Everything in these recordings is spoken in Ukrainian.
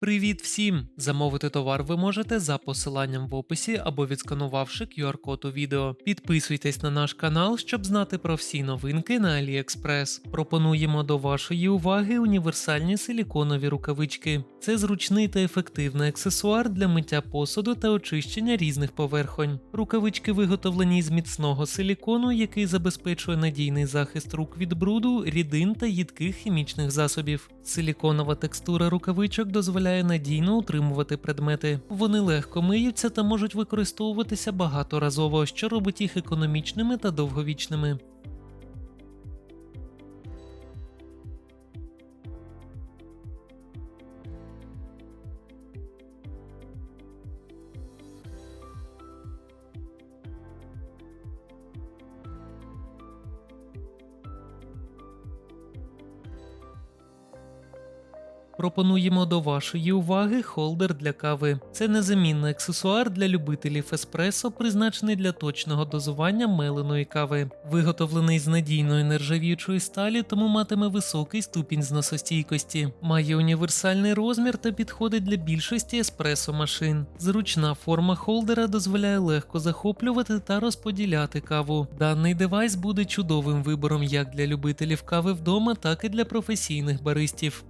Привіт всім! Замовити товар ви можете за посиланням в описі або відсканувавши QR-код у відео. Підписуйтесь на наш канал, щоб знати про всі новинки на AliExpress. Пропонуємо до вашої уваги універсальні силіконові рукавички. Це зручний та ефективний аксесуар для миття посуду та очищення різних поверхонь. Рукавички виготовлені з міцного силікону, який забезпечує надійний захист рук від бруду, рідин та їдких хімічних засобів. Силіконова текстура рукавичок дозволяє надійно утримувати предмети. Вони легко миються та можуть використовуватися багаторазово, що робить їх економічними та довговічними. Пропонуємо до вашої уваги холдер для кави. Це незамінний аксесуар для любителів еспресо, призначений для точного дозування меленої кави. Виготовлений з надійної нержавіючої сталі, тому матиме високий ступінь зносостійкості. Має універсальний розмір та підходить для більшості еспресо машин. Зручна форма холдера дозволяє легко захоплювати та розподіляти каву. Даний девайс буде чудовим вибором як для любителів кави вдома, так і для професійних баристів.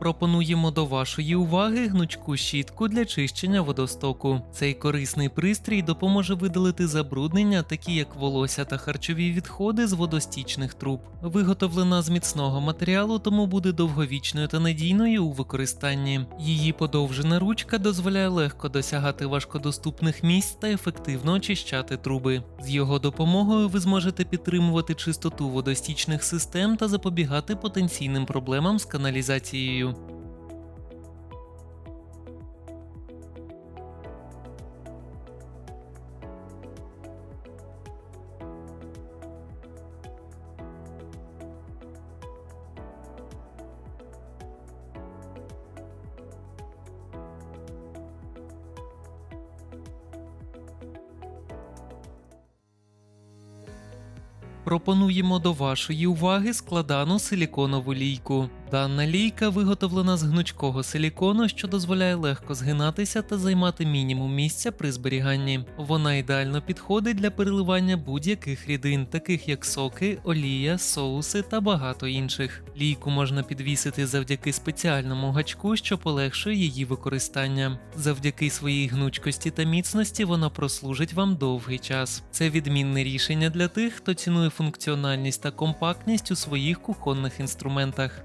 Пропонуємо до вашої уваги гнучку щітку для чищення водостоку. Цей корисний пристрій допоможе видалити забруднення, такі як волосся та харчові відходи з водостічних труб. Виготовлена з міцного матеріалу, тому буде довговічною та надійною у використанні. Її подовжена ручка дозволяє легко досягати важкодоступних місць та ефективно очищати труби. З його допомогою ви зможете підтримувати чистоту водостічних систем та запобігати потенційним проблемам з каналізацією. Пропонуємо до вашої уваги складану силіконову лійку. Дана лійка виготовлена з гнучкого силікону, що дозволяє легко згинатися та займати мінімум місця при зберіганні. Вона ідеально підходить для переливання будь-яких рідин, таких як соки, олія, соуси та багато інших. Лійку можна підвісити завдяки спеціальному гачку, що полегшує її використання. Завдяки своїй гнучкості та міцності вона прослужить вам довгий час. Це відмінне рішення для тих, хто цінує функціональність та компактність у своїх кухонних інструментах.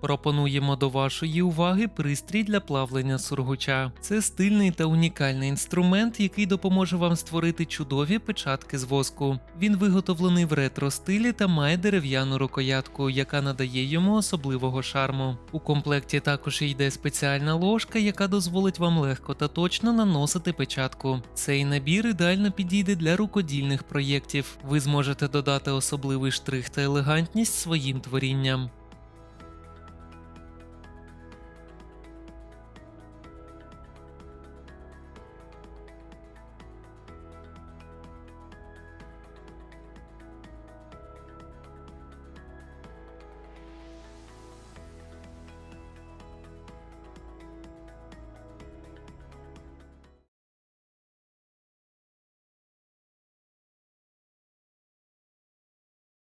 Пропонуємо до вашої уваги пристрій для плавлення сургуча. Це стильний та унікальний інструмент, який допоможе вам створити чудові печатки з воску. Він виготовлений в ретро стилі та має дерев'яну рукоятку, яка надає йому особливого шарму. У комплекті також йде спеціальна ложка, яка дозволить вам легко та точно наносити печатку. Цей набір ідеально підійде для рукодільних проєктів. Ви зможете додати особливий штрих та елегантність своїм творінням.